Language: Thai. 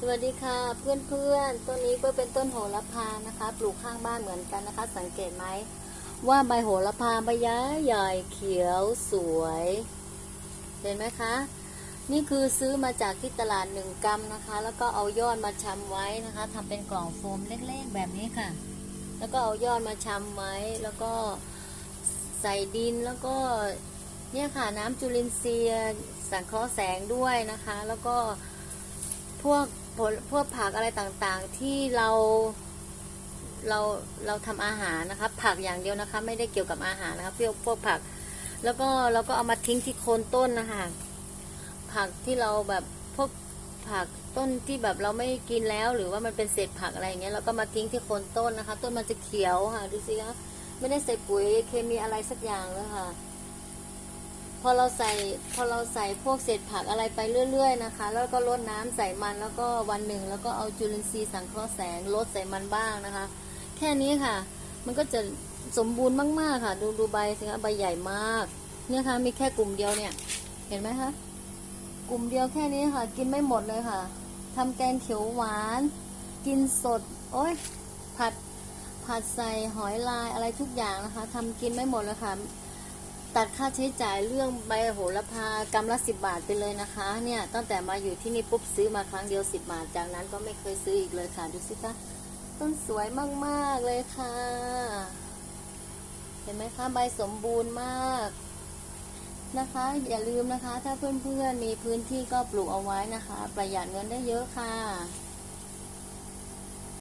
สวัสดีค่ะเพื่อนเพื่อนๆต้นนี้ก็เป็นต้นโหระพานะคะ ปลูกข้างบ้านเหมือนกันนะคะ สังเกตไหมว่าใบโหระพาใบย้ายใหญ่เขียวสวย เห็นไหมคะ นี่คือซื้อมาจากที่ตลาดหนึ่งกรัมนะคะ แล้วก็เอายอดมาชำไว้นะคะทำเป็นกล่องโฟมเล็กๆแบบนี้ค่ะ แล้วก็เอายอดมาชำไว้ แล้วก็ใส่ดินแล้วก็เนี่ยค่ะน้ำจุลินทรีย์สังเคราะห์แสงด้วยนะคะ แล้วก็พวก ผลพวกผักอะไรต่างๆ ที่เราเราเราทำอาหารนะคะผักอย่างเดียวนะคะ ไม่ได้เกี่ยวกับอาหารนะคะพวกพวกผัก แล้วก็เราก็เอามาทิ้งที่โคนต้นนะคะผักที่เราแบบพวกผักต้นที่แบบเราไม่กินแล้ว หรือว่ามันเป็นเศษผักอะไรอย่างเงี้ยเราก็มาทิ้งที่โคนต้นนะคะ ต้นมันจะเขียวค่ะดูสิคะไม่ได้ใส่ปุ๋ยเคมีอะไรสักอย่างเลยค่ะ อเราใส่พอเราใส่พวกเศษผักอะไรไปเรื่อย ๆ นะคะ แล้วก็ลดน้ำใส่มันแล้วก็วันหนึ่ง แล้วก็เอาจุลินทรีย์สังเคราะห์แสงลดใส่มันบ้างนะคะ แค่นี้ค่ะ มันก็จะสมบูรณ์มากๆค่ะ ดูดูใบสิคะใบใหญ่มาก เนี่ยค่ะมีแค่กลุ่มเดียวเนี่ย เห็นไหมคะกลุ่มเดียวแค่นี้ค่ะ กินไม่หมดเลยค่ะทำแกงเขียวหวาน กินสด โอ้ยผัดผัดใส่หอยลายอะไรทุกอย่างนะคะทำกินไม่หมดเลยค่ะ ตัดค่าใช้จ่ายเรื่องใบโหระพากรัมละสิบบาทไปเลยนะคะ เนี่ยตั้งแต่มาอยู่ที่นี่ปุ๊บซื้อมาครั้งเดียวสิบบาท จากนั้นก็ไม่เคยซื้ออีกเลยค่ะดูสิคะต้นสวยมากๆเลยค่ะ เห็นไหมคะใบสมบูรณ์มากนะคะ อย่าลืมนะคะ ถ้าเพื่อนๆมีพื้นที่ก็ปลูกเอาไว้นะคะ ประหยัดเงินได้เยอะค่ะ